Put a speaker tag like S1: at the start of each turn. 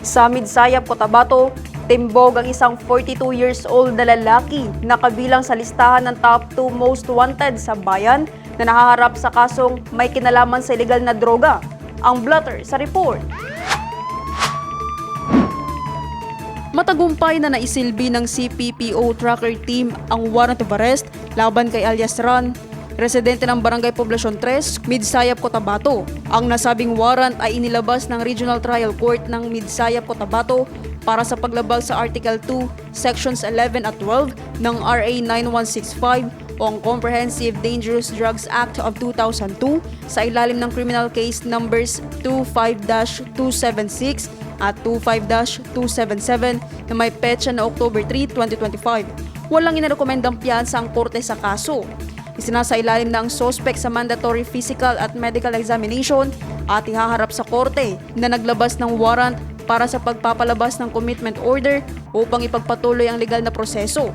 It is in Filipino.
S1: Sa Midsayap, Cotabato, timbog ang isang 42 years old na lalaki na kabilang sa listahan ng top 2 most wanted sa bayan na nahaharap sa kasong may kinalaman sa illegal na droga. Ang blotter sa report. Matagumpay na naisilbi ng CPPO tracker team ang warrant of arrest laban kay alias Ran, residente ng Barangay Poblacion 3, Midsayap, Cotabato. Ang nasabing warrant ay inilabas ng Regional Trial Court ng Midsayap, Cotabato para sa paglabag sa Article 2, Sections 11 at 12 ng RA 9165 o ang Comprehensive Dangerous Drugs Act of 2002 sa ilalim ng criminal case numbers 25-276 at 25-277 na may petsa na October 3, 2025. Walang inarekomendang piyansa ang korte sa kaso. Isinasa ilalim na ang sospek sa mandatory physical at medical examination at ihaharap sa korte na naglabas ng warrant para sa pagpapalabas ng commitment order upang ipagpatuloy ang legal na proseso.